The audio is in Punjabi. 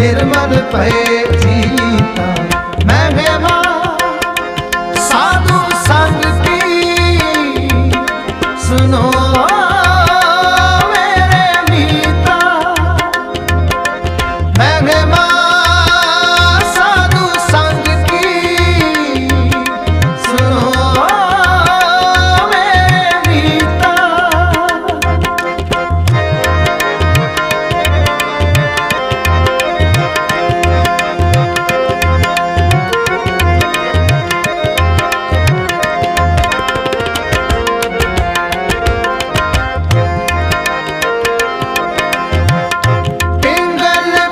ਨਿਰਮਲ ਭਏ ਜੀਤਾ। ਮੈਂ ਗਵਾ ਸਾਧੂ ਸੰਗ ਕੀ ਸੁਨੋ